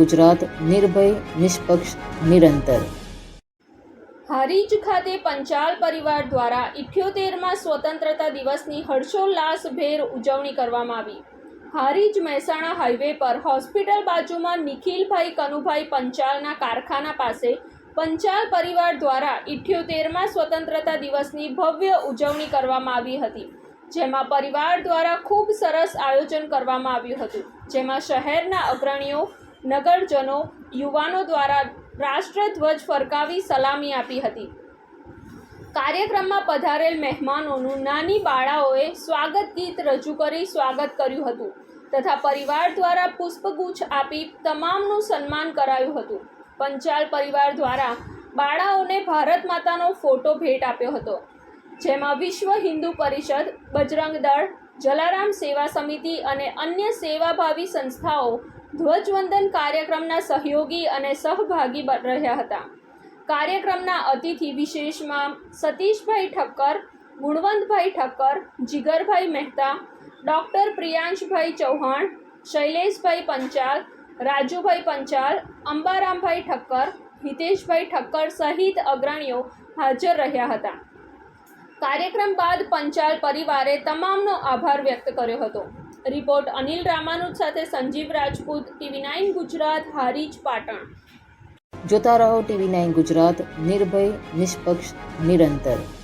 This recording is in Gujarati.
ગુજરાત, નિર્ભય, નિષ્પક્ષ, નિરંતર. હારીજ ખાતે પંચાલ પરિવાર દ્વારા ઇઠ્યોતેરમાં સ્વતંત્રતા દિવસની હર્ષોલ્લાસભેર ઉજવણી કરવામાં આવી. હારીજ મહેસાણા હાઈવે પર હોસ્પિટલ બાજુમાં નિખિલભાઈ કનુભાઈ પંચાલના કારખાના પાસે પંચાલ પરિવાર દ્વારા ઇઠ્યોતેરમાં સ્વતંત્રતા દિવસની ભવ્ય ઉજવણી કરવામાં આવી હતી, જેમાં પરિવાર દ્વારા ખૂબ સરસ આયોજન કરવામાં આવ્યું હતું, જેમાં શહેરના અગ્રણીઓ નગરજનો યુવાનો દ્વારા રાષ્ટ્રધ્વજ ફરકાવી સલામી આપી હતી. કાર્યક્રમમાં પધારેલ મહેમાનોનું નાની બાળાઓએ સ્વાગત ગીત રજૂ કરી સ્વાગત કર્યું હતું તથા પરિવાર દ્વારા પુષ્પગુચ્છ આપી તમામનું સન્માન કરાયું હતું. પંચાલ પરિવાર દ્વારા બાળાઓને ભારત માતાનો ફોટો ભેટ આપ્યો હતો, જેમાં વિશ્વ હિન્દુ પરિષદ, બજરંગ દળ, જલારામ સેવા સમિતિ અને અન્ય સેવાભાવી સંસ્થાઓ ધ્વજવંદન કાર્યક્રમના સહયોગી અને સહભાગી રહ્યા હતા. કાર્યક્રમના અતિથિ વિશેષમાં સતીશભાઈ ઠક્કર, ગુણવંતભાઈ ઠક્કર, જીગરભાઈ મહેતા, ડૉક્ટર પ્રિયાંશભાઈ ચૌહાણ, શૈલેષભાઈ પંચાલ, રાજુભાઈ પંચાલ, અંબારામભાઈ ઠક્કર, હિતેશભાઈ ઠક્કર સહિત અગ્રણીઓ હાજર રહ્યા હતા. કાર્યક્રમ બાદ પંચાલ પરિવારે તમામનો આભાર વ્યક્ત કર્યો હતો. રિપોર્ટ અનિલ રામાનુજ સાથે સંજીવ રાજપૂત, ટીવી નાઇન ગુજરાત, હારીજ પાટણ. જોતા રહો ટીવી નાઇન ગુજરાત, નિર્ભય, નિષ્પક્ષ, નિરંતર.